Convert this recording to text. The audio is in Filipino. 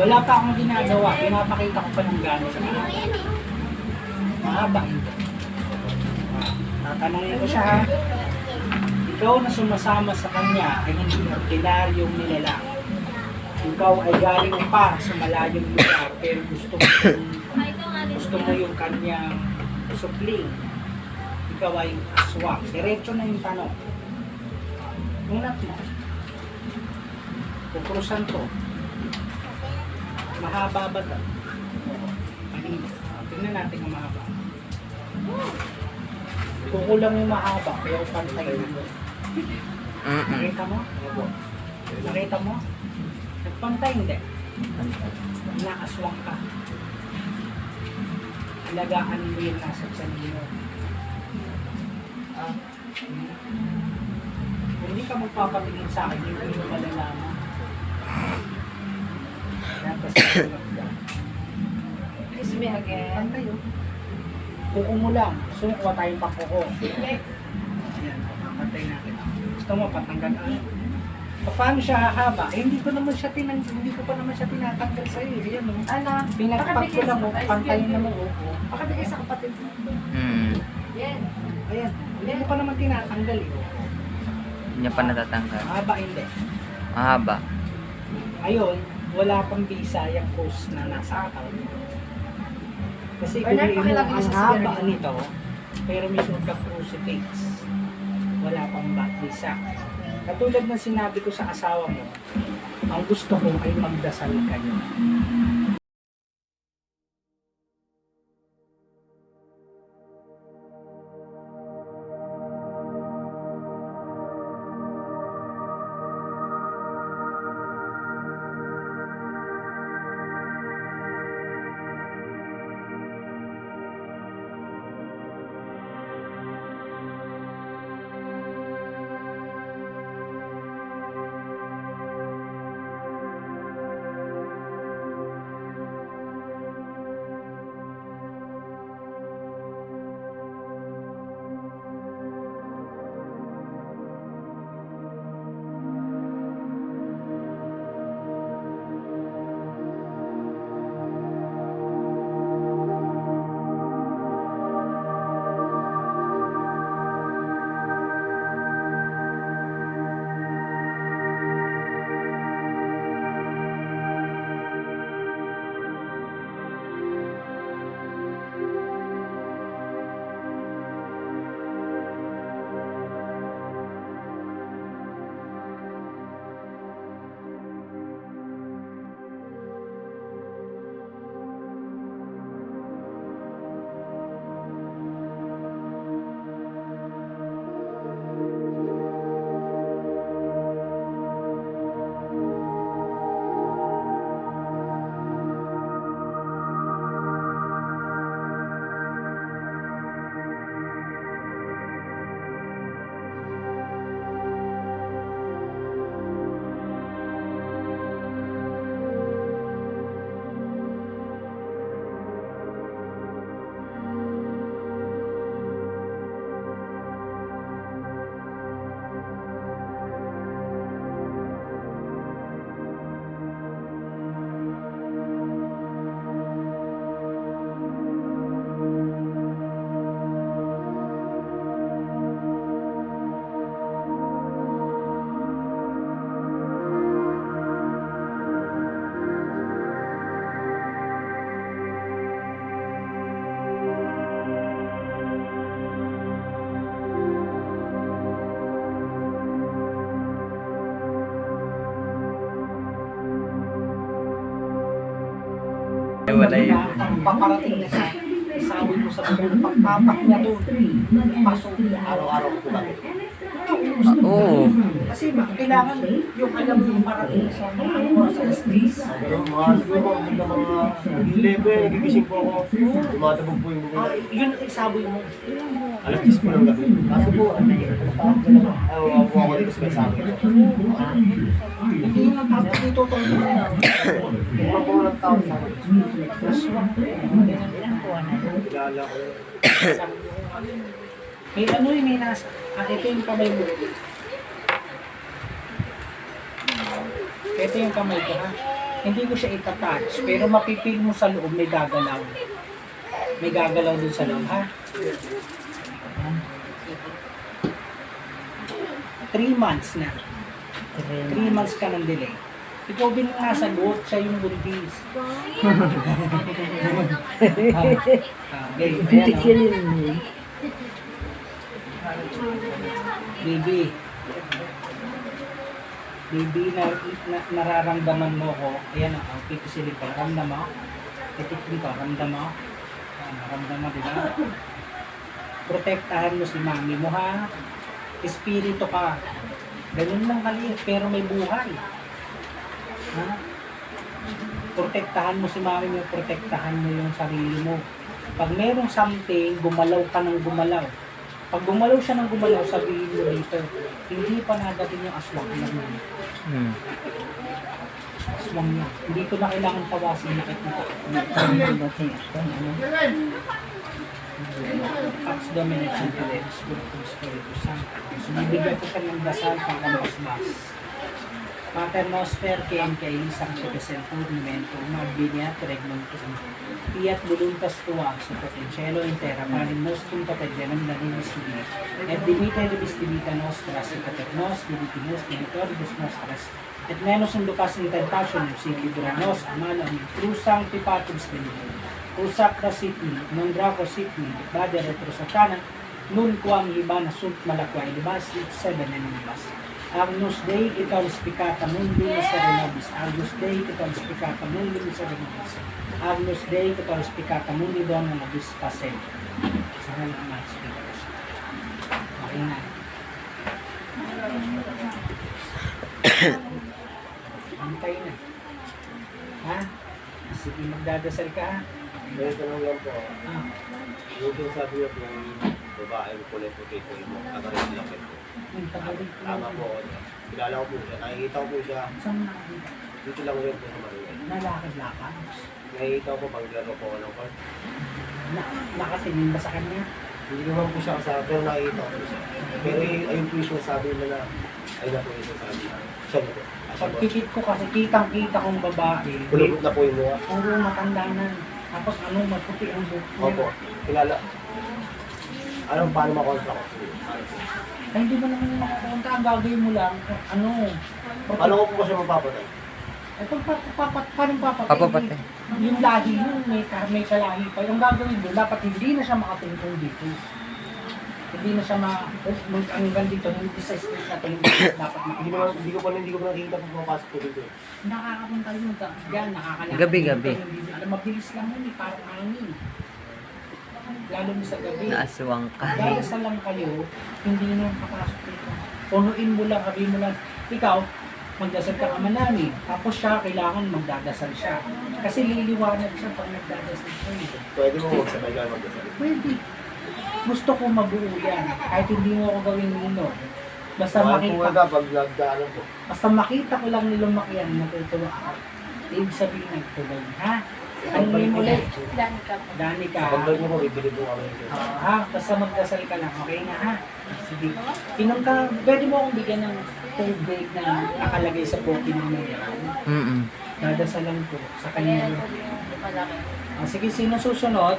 Wala pa akong ginagawa. Pinapakita ko pa ng gano'n sa mga. Mahaba. Tatanungin ko siya ha. Ikaw na sumasama sa kanya ay hindi ordinaryong nilalang. Ikaw ay galing pa sa malayong lugar pero gusto mo yung, gusto mo yung kanyang supling. Ikaw ay aswang. Diretso na yung tanong. Unat mo. Kukrusan to. Mahaba ba ito? Mahina. Tingnan natin ang mahaba. Kukulang yung mahaba, kaya pantay na. Nakita mo? Nakita mo? Nagpantay hindi. Nakaswang ka. Alagaan mo yung nasa tiyan mo. Ah, kung hindi ka magpapatingin sa akin, hindi mo malalaman. Kiss me again. Pantay. Kuko mo lang. Gusto mo kuha tayong pakuko. Ayan, papantay natin. Gusto mo patanggal ang Paano siya hahaba? Eh, hindi ko naman siya tinang hindi ko pa naman siya tinatanggal sa iyo. Ayan oh. Ano? Pinagpak ko lang oh, pantay na mo oh. Pakabigay sa kapatid mo. Mm. Yan. Ayan, hindi ko pa naman tinatanggal eh. Hindi niya pa natatanggal. Haba hindi. Mahaba. Ayun, wala pang visa yung post na nasa account. Kasi kung Bernard, yung pakilagay ang sa haba nito, pero may suot ka crucifix. Wala pang back visa. Katulad ng sinabi ko sa asawa mo, ang gusto ko ay magdasal kayo. Ay, wala yun. Ang paparating na sa isawin mo sa buong pagpapak niya doon. Pasok araw-araw ko? Ah, oo. Kasi kailangan yung alam mo yung parating sa mga oras sa streets. Pero mga siguro mga level, nagigising po ako. Tumatabog po yung Ah, buhay. yun ang isaboy mo. Alas 10 po ng gabi. Kaso po, ano yun, lang. Po ako dito sa sabi. Hindi yung nagpapag dito tol. Mura po ng tao sa akin. Kilala ko yun. May ano yung may nasa. Ah, ito yung kamay mo. Ito yung kamay ko ha. hindi ko siya itatouch, pero mapipil mo sa loob, may gagalaw. May gagalaw dun sa loob, ha? Three months na. Three months ka ng delay. Ikaw din ang nasa loob, siya yung buntis. Ah, okay, ayan, oh. Baby. Baby, na, na, nararamdaman mo ko. Ayan o, oh, pipisilip ka. Ramdam mo. Titikin ka, ramdam mo. Ayan, ramdam mo, di ba? Protektahan mo si mami mo, ha? Espiritu ka. Ganun lang kaliit, pero may buhay. Ha? Protektahan mo si mami mo, protektahan mo yung sarili mo. Pag merong something, gumalaw ka ng gumalaw. Pag gumalaw siya ng gumalaw, sabihin mo dito, hindi pa nadating yung aswang niya. Hmm. Aswang niya. Hindi ko na kailangan tawasin, nakikita ko. Pax Dominic Santilex, Spiritus Spiritus Sancto. So, bibigyan ko ka ng dasal pang kamasmas. Pater Noster, Ken kay Sancto Pesentur, Memento, Magbinia, Regnum Tuum. Fiat voluntas tua, su potencielo in terra, parim nostrum paternam danimis tibi. Et dimita libis divita nostra, si pater nos, divitimus, dimitoribus nostras. Et menos in lucas in tentationem, si libera nos, amalo, crusang pipatus benigno. Usak na sitni, non draco sitni, bade retro satana, nun quam libana sunt malakway libas, it seven and libas. Agnus Dei itaw spicata mundi miserenobis. Agnus Dei itaw spicata mundi miserenobis. Agnus Dei itaw spicata mundi dona nobis pasem. Sa ngalan ng mga Espiritus. Okay na. Antay na. Ha? Sige, magdadasal ka ha? May tanong lang po. Ah. Yung po yung babae kulay puti po yung kakarin lang po. Ko Tama po. Kilala ko po siya. Nakikita ko po siya. Dito lang rin po sa Manuel. Nalakad-lakad. Nakikita ko pag laro po ng court. Na, nakatingin ba sa kanya? Hindi naman po siya kasama, pero nakikita ko po siya. Pero y- ayun po yung sinasabi nila ayun na po yung sinasabi na. Siya na po. Pagpikit ko kasi kitang-kita kong babae. Kulubot na po yung mukha. Puro matanda na. Tapos ano, maputi ang buhok. Opo. Kilala. Alam paano makontra ko? Ay, hindi mo naman yung makakunta. Ang gagawin mo lang, ano, Paano ko po ba siya mapapatay? Ay, pag pa, pa, pa, paano papatay? Papapatay. Yung lahi yun, may, ka- may kalahi pa. Yung gagawin mo, dapat hindi na siya makatungtong dito. Hindi na siya ma... mag- Hanggang dito, hindi sa street na hindi dapat Hindi, naman, hindi ko pa hindi ko pa nakikita pag mapasok ko dito. Nakakapunta yun. Yan, nakakalakad. Gabi-gabi. Dito, hindi- Alam, mabilis lang yun, eh, parang hangin. Lalo mo sa gabi. Naaswang ka. Dahil sa lang kayo, hindi na kapasok dito. Punuin mo lang, sabihin mo lang, ikaw, magdasal ka naman namin. Tapos siya, kailangan magdadasal siya. Kasi liliwanag siya pag nagdadasal siya. Pwede mo magsabay ka magdasal. Pwede. Gusto ko mabuo yan. Kahit hindi mo ako gawin nino. Basta Mahal makita, nga pag nagdaanan po. basta makita ko lang nila makiyan, natutuwa ako. Ibig sabihin nagtuloy, ha? Mo yung ulit? Dani ka po. Dani ka. Pag nag mo, bibili po kami. Oo, ha? Basta magdasal ka lang, okay na ha? Sige. Inom ka, pwede mo akong bigyan ng tubig na nakalagay sa bote mo yan. Mm-mm. Dadasalan ko sa kanya. Ah, sige, sino susunod?